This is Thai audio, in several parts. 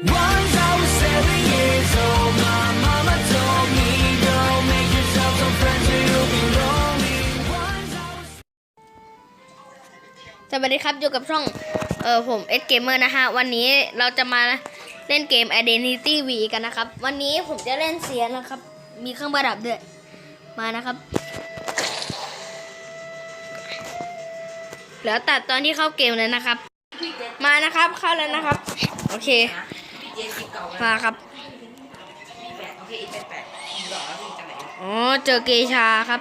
สวัสดีครับอยู่กับช่องเออผมเอสเกมเมอร์นะฮะ วันนี้เราจะมาเล่นเกม Identity V กันนะครับ วันนี้ผมจะเล่นเสียนะครับ มีเครื่องประดับด้วย มานะครับ แล้วตัดตอนที่เข้าเกมเลยนะครับ มานะครับเข้าแล้วนะครับ โอเค มาครับโอเคอีกแปดแปดหล่อแล้วถึงจะไหนอ๋อเจอเกชาครับ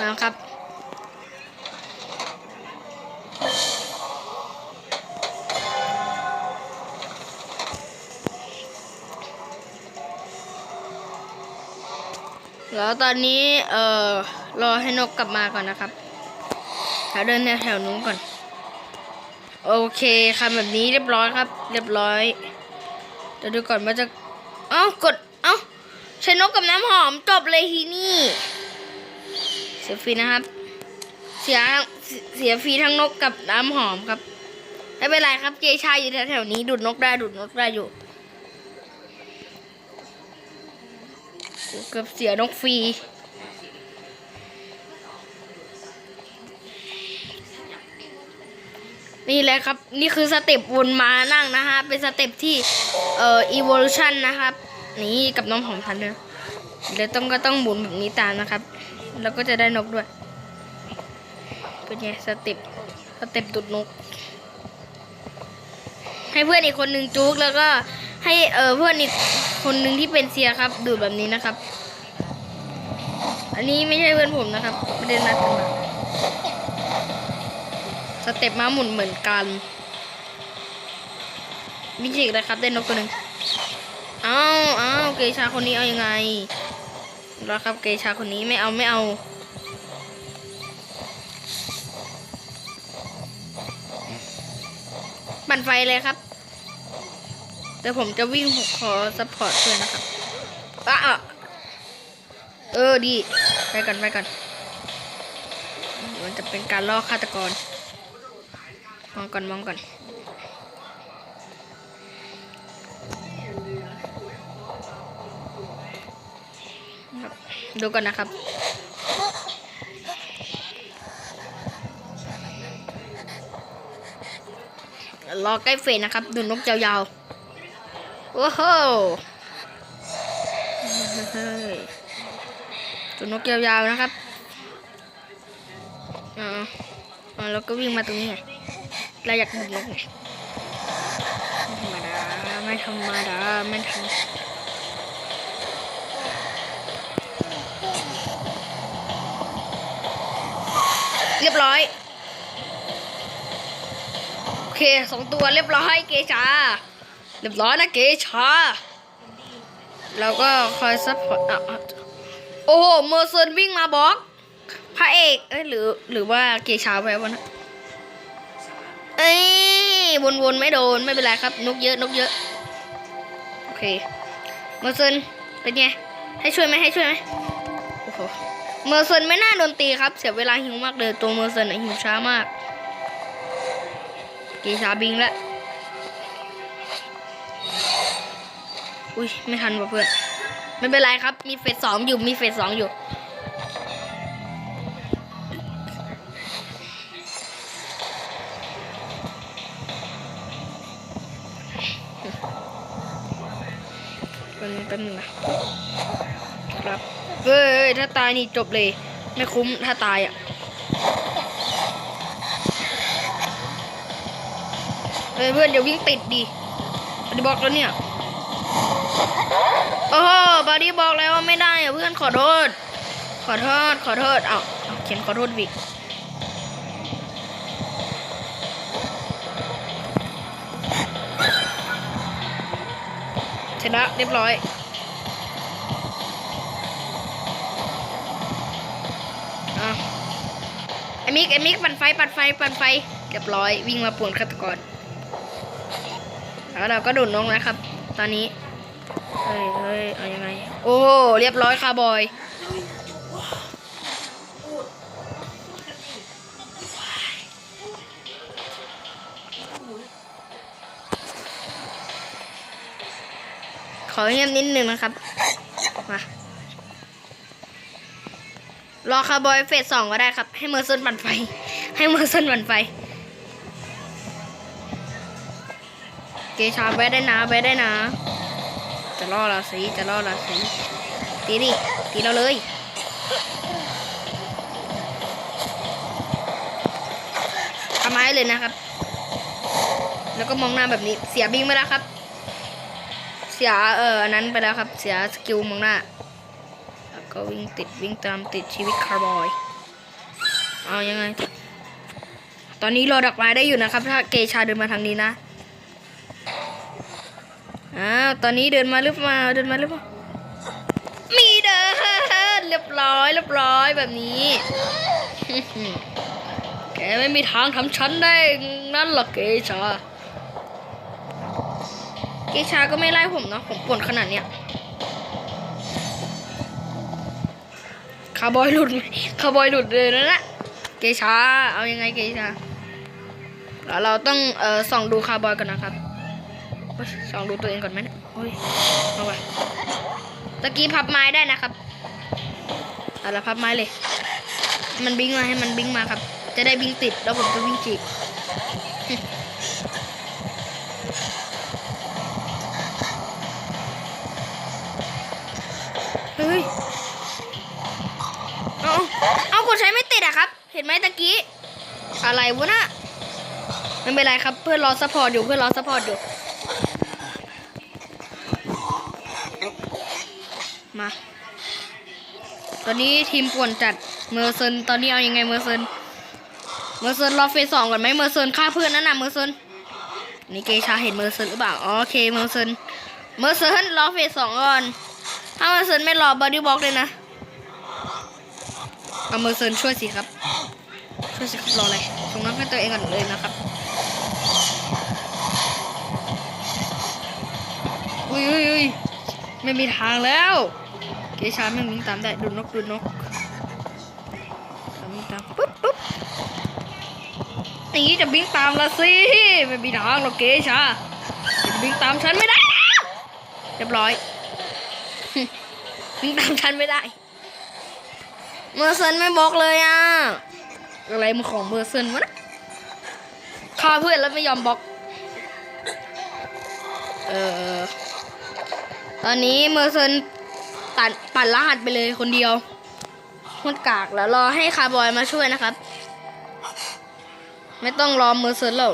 มาครับ แล้วตอนนี้ เอ่อ รอให้นกกลับมาก่อนนะครับแถวเดินแถวๆนู้นก่อน โอเคครับแบบนี้เรียบร้อยครับ เรียบร้อย เดี๋ยวดูก่อนว่าจะเอ้ากด เอ้าใช้นกกับน้ำหอมจบเลยทีนี่เสียฟรีนะครับ เสียเสียฟรีทั้งนกกับน้ำหอมครับ ไม่เป็นไรครับเกชายอยู่แถวๆนี้ดูดนกได้ดูดนกได้อยู่ เกือบเสียนกฟรีนี่แหละครับ นี่คือสเต็ปวนมานั่งนะฮะ เป็นสเต็ปที่ เอ่อ evolution นะครับ นี่กับน้ำหอมทันด้วยเดี๋ยวต้องก็ต้องหมุนแบบนี้ตามนะครับ แล้วก็จะได้นกด้วย เป็นไงสเต็ปสเต็ปตุดนก ให้เพื่อนอีกคนหนึ่งจุกแล้วก็ให้เออเพื่อนอีก คนหนึ่งที่เป็นเซียครับ ดูดแบบนี้นะครับ อันนี้ไม่ใช่เพื่อนผมนะครับไม่ได้นัดกันมาสเต็ปม้าหมุนเหมือนกันมิจิกเลยครับได้นกตัวหนึ่งอ้าวอ้าวเกชาคนนี้เอายังไงแล้วครับเกชาคนนี้ไม่เอาไม่เอาปั่นไฟเลยครับ แต่ผมจะวิ่งขอซัพพอร์ตเพื่อนนะครับอะเออดี ไปก่อนไปก่อนมันจะเป็นการล่อฆาตกร มองก่อนมองก่อนดูก่อนนะครับ รอใกล้เฟสนะครับ ดูนกยาวๆ โอ้โหเฮ้ยดูนกยาวๆนะครับอ๋ออ๋อแล้วก็วิ่งมาตรงนี้ไงเราอยากดูนกไงไม่ธรรมดา ไม่ธรรมดา ไม่ทำเรียบร้อย โอเคสองตัวเรียบร้อยเกชา เรียบร้อยนะเกชาเราก็คอยซัพพอร์ตอะอะโอ้โหเมอร์เซนวิ่งมาบล็อกพระเอกเอ้ยหรือหรือว่าเกชาไปวะนะเอ้ยวนๆไม่โดนไม่เป็นไรครับ นกเยอะนกเยอะ โอเคเมอร์เซนเป็นไง ให้ช่วยไหมให้ช่วยไหมโอ้โหเมอร์เซนไม่น่าโดนตีครับ เสียเวลาหิวมากเลยตัวเมอร์เซนหิวช้ามาก เกชาบิงแล้ว อุ้ยไม่ทันว่ะเพื่อนไม่เป็นไรครับ มีเฟสสองอยู่มีเฟสสองอยู่ เป็นเป็นงนะครับเฮ้ยถ้าตายนี่จบเลย ไม่คุ้มถ้าตายอะเอ้ยเพื่อนเดี๋ยววิ่งติดดิบอดี้บอกแล้วเนี่ย โอ้โหบอดี้บอกแล้วว่าไม่ได้อะเพื่อนขอโทษ ขอโทษ ขอโทษ เอาเอาเขียนขอโทษวิกชนะเรียบร้อย อะไอมิกไอมิกปั่นไฟ ปั่นไฟ ปั่นไฟ เรียบร้อย วิ่งมาป่วนฆาตกร แล้วเราก็โดดน้องนะครับ ตอนนี้ เฮ้ยเฮ้ยเอายังไง โอ้โหเรียบร้อยคาร์บอย ขอเงียบนิดนึงนะครับ มารอคาร์บอยเฟสสองก็ได้ครับ ให้เมอร์เซนปั่นไฟ ให้เมอร์เซนปั่นไฟ เกชาแวะได้นะแวะได้นะ จะล่อเราสิจะล่อเราสิตีดิตีเราเลยทำไมเลยนะครับ แล้วก็มองหน้าแบบนี้เสียบิงไปแล้วครับ เสียเอออันนั้นไปแล้วครับ เสียสกิลมองหน้าแล้วก็วิ่งติดวิ่งตามติดชีวิตคาร์บอยเอายังไง ตอนนี้รอดอกไม้ได้อยู่นะครับ ถ้าเกชาเดินมาทางนี้นะ อ้าวตอนนี้เดินมาหรือเปล่าเดินมาหรือเปล่ามีเดินเรียบร้อยเรียบร้อยแบบนี้ แกไม่มีทางทำฉันได้นั่นหรอกเกชาเกชาก็ไม่ไล่ผมนะผมปวดขนาดเนี้ยคาร์บอยหลุดคาร์บอยหลุดเลยนะนะเกชาเอายังไงเกชาเราต้องเอ่อส่องดูคาร์บอยก่อนนะครับ สองดูตัวเองก่อนไหมเนี่ยเฮ้ยเอาไปตะกี้พับไม้ได้นะครับเอาละพับไม้เลย มันบิงมาให้มันบิงมาครับ จะได้บิงติดแล้วผมจะวิ่งจีบเฮ้ย เอาเอากดใช้ไม่ติดอะครับ เห็นไหมตะกี้ อะไรวะน่ะไม่เป็นไรครับ เพื่อนรอซัพพอร์ตอยู่ เพื่อนรอซัพพอร์ตอยู่ มา ตอนนี้ทีมป่วนจัดเมอร์เซนตอนนี้เอายังไงเมอร์เซนเมอร์เซนรอเฟสสองก่อนไหมเมอร์เซนฆ่าเพื่อนนั่นน่ะเมอร์เซนนี่เกชาเห็นเมอร์เซนหรือเปล่าออโอเคเมอร์เซนเมอร์เซนรอเฟสสองก่อนถ้าเมอร์เซนไม่รอบอดี้บล็อกเลยนะเอาเมอร์เซนช่วยสิครับช่วยสิครับรออะไรส่งน้ำให้ตัวเองก่อนเลยนะครับอุ้ยอุ้ยอุ้ยไม่มีทางแล้ว เกชาไม่วิ่งตามได้ดูนกดูนกตามวิ่งตามปุ๊บปุ๊บนี่จะวิ่งตามละสิไม่มีทางหรอกเกชาจะวิ่งตามฉันไม่ได้เรียบร้อยวิ่งตามฉันไม่ได้เมอร์เซนไม่บอกเลยอะอะไรมันของเมอร์เซนวะนะฆ่าเพื่อนแล้วไม่ยอมบอกเออตอนนี้เมอร์เซน ตัดปั่นรหัสไปเลยคนเดียวมันกากแล้วรอให้คาร์บอยมาช่วยนะครับ ไม่ต้องรอเมอร์เซนแล้ว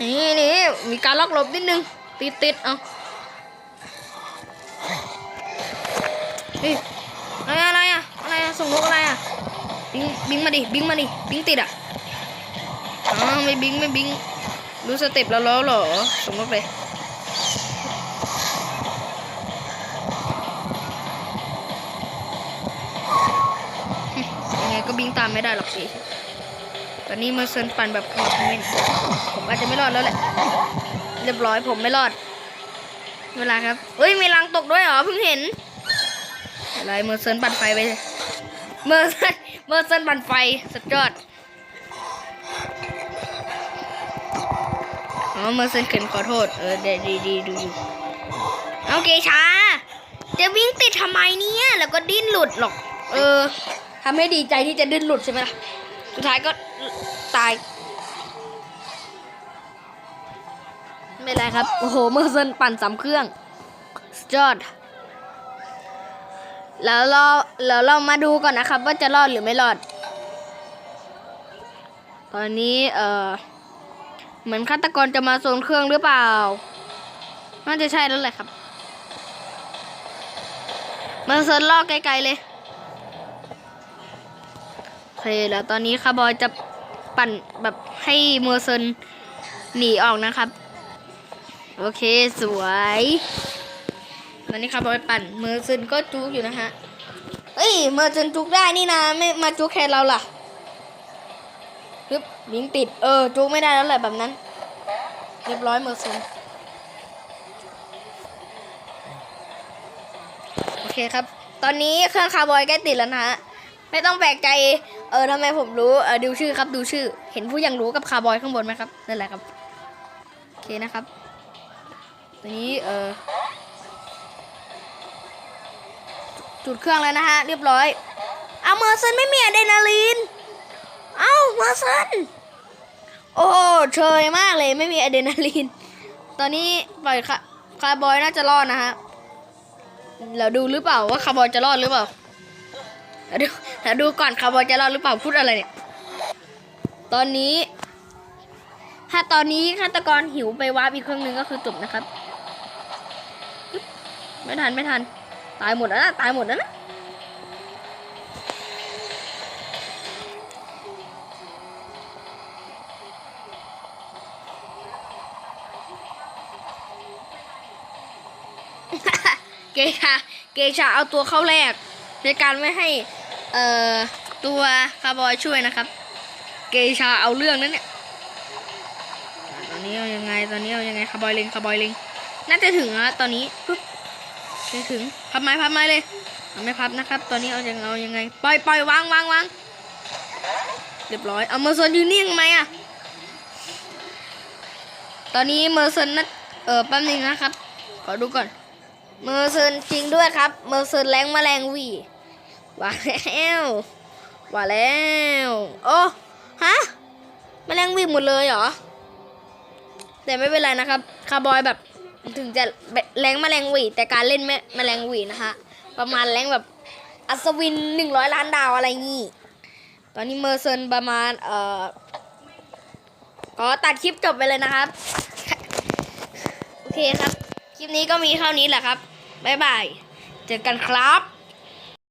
นี่นี่มีการล็อกหลบนิดนึง ติดติดเอาเฮ้ยอะไรอะไรอะอะไรอะส่งนกอะไรอะบิงบิงมาดิบิงมาดิบิงติดอะอ๋อไม่บิงไม่บิงรู้สเต็ปแล้วแล้วเหรอส่งนกเลยยังไงก็ บิงตามไม่ได้หรอกพี่ตอนนี้มาเซินปั่นแบบขมักเม้นผมอาจจะไม่รอดแล้วแหละ เรียบร้อยผมไม่รอด เวลาครับเอ้ยมีรังตกด้วยเหรอเพิ่งเห็น อะไรเมอร์เซนปั่นไฟไปเลยเมอร์เซนเมอร์เซนปั่นไฟสุดยอดอ๋อเมอร์เซนเขินขอโทษ เออเดี๋ยวดีดีดูอยู่เอเกชาจะวิ่งติดทำไมเนี่ย แล้วก็ดิ้นหลุดหรอก เออ ทำให้ดีใจที่จะดิ้นหลุดใช่ไหมล่ะ สุดท้ายก็ตาย ไม่เป็นไรครับ โอ้โห เมอร์เซนปั่นสามเครื่องสุดยอด แล้วเราแล้วเรามาดูก่อนนะครับ ว่าจะรอดหรือไม่รอด ตอนนี้ เออเหมือนฆาตกรจะมาโซนเครื่องหรือเปล่า น่าจะใช่แล้วแหละครับมาเซิร์นลอกไกลๆเลย เคแล้วตอนนี้คาร์บอยจะปั่นแบบให้เมอร์เซนหนีออกนะครับ โอเคสวย ตอนนี้คาร์บอยปั่นเมอร์เซนก็จุกอยู่นะฮะเอ้ยเมอร์เซนจุกได้นี่นะไม่มาจุกแค่เราล่ะฮึบลิงติดเออจุกไม่ได้แล้วแหละแบบนั้น เรียบร้อยเมอร์เซนโอเคครับ ตอนนี้เครื่องคาร์บอยใกล้ติดแล้วนะฮะ ไม่ต้องแปลกใจ เออทำไมผมรู้ เออดูชื่อครับ ดูชื่อ เห็นผู้ยังรู้กับคาร์บอยข้างบนไหมครับ นั่นแหละครับ โอเคนะครับตอนนี้ เออ จุดเครื่องแล้วนะฮะ เรียบร้อย เอาเมอร์เซนไม่มีอะดรีนาลีน เอาเมอร์เซนโอ้เชยมากเลย ไม่มีอะดรีนาลีน ตอนนี้ปล่อยคาคาร์บอยน่าจะรอดนะฮะ เราดูหรือเปล่าว่าคาร์บอยจะรอดหรือเปล่า ดูเราดูก่อนคาร์บอยจะรอดหรือเปล่าพูดอะไรเนี่ย ตอนนี้ ถ้าตอนนี้ฆาตกรหิวไปวาร์ปอีกเครื่องนึงก็คือจบนะครับอึ๊บไม่ทันไม่ทัน ตายหมดแล้วนะตายหมดแล้วนะเกชา เกชาเอาตัวเข้าแรกในการไม่ให้ เอ่อตัวคาร์บอยช่วยนะครับ เกชาเอาเรื่องนั้นเนี่ยตอนนี้เอายังไงตอนนี้เอายังไงคาร์บอยเล็งคาร์บอยเล็งน่าจะถึงแล้วตอนนี้ปุ๊บจะถึงพับไม้พับไม้เลยไม่พับนะครับ ตอนนี้เอายังเอายังไงปล่อยปล่อยวางวางวางเรียบร้อยเอาเมอร์เซนยืนนิ่งทำไมอะตอนนี้เมอร์เซนนัดเออแป๊บนึงนะครับขอดูก่อนเมอร์เซนจริงด้วยครับ เมอร์เซนแรงแมลงวี ว่าแล้วว่าแล้วโอ้ฮะแมลงหวีหมดเลยเหรอ แต่ไม่เป็นไรนะครับคาร์บอยแบบถึงจะแรงแมลงวีแต่การเล่นแมแมลงวีนะฮะประมาณแรงแบบอัศวินหนึ่งร้อยล้านดาวอะไรงี้ตอนนี้เมอร์เซนประมาณเอ่อขอตัดคลิปจบไปเลยนะครับ โอเคครับ คลิปนี้ก็มีเท่านี้แหละครับ บ๊ายบาย เจอกันครับ